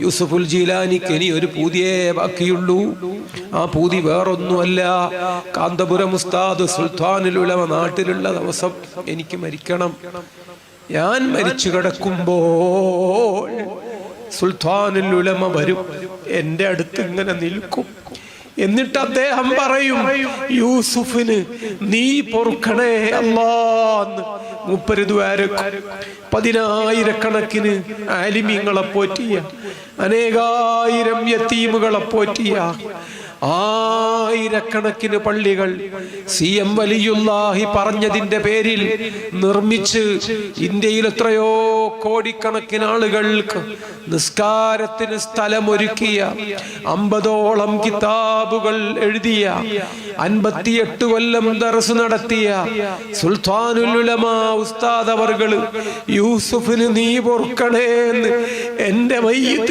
യൂസുഫുൽ ജീലാനിക്ക് ഇനി ഒരു പൂതിയേ ബാക്കിയുള്ളൂ. ആ പൂതി വേറൊന്നുമല്ല. കാന്തപുരം ഉസ്താദ് സുൽത്താനുൽ ഉലമ നാട്ടിലുള്ള ദിവസം എനിക്ക് മരിക്കണം. ഞാൻ മരിച്ചു കിടക്കുമ്പോൾ സുൽത്താനുൽ ഉലമ വരും. എന്റെ അടുത്ത് ഇങ്ങനെ നിൽക്കും. എന്നിട്ട് അദ്ദേഹം പറയും യൂസുഫിന് നീ പൊറുക്കണേ അല്ലാന്ന് മുപ്പരുതുവാരക്കും പതിനായിരക്കണക്കിന് ആലിമ്യങ്ങളെ പോറ്റിയ അനേകായിരം യത്തീമുകളെ പോറ്റിയ ആയിരക്കണക്കിന് പള്ളികൾ സി എം വലിയുല്ലാഹി പറഞ്ഞതിന്റെ പേരിൽ നിർമ്മിച്ച് ഇന്ത്യയിൽ എത്രയോ കോടിക്കണക്കിന് ആളുകൾക്ക് നിസ്കാരത്തിന് സ്ഥലമൊരുക്കിയ അമ്പതോളം കിതാബുകൾ എഴുതിയ അൻപത്തിയെട്ട് കൊല്ലം ദർസ് നടത്തിയ സുൽത്താനുൽ ഉലമ ഉസ്താദ് അവർകൾ യൂസുഫിന് നീ പൊറുക്കണേന്ന് എന്റെ മയ്യത്ത്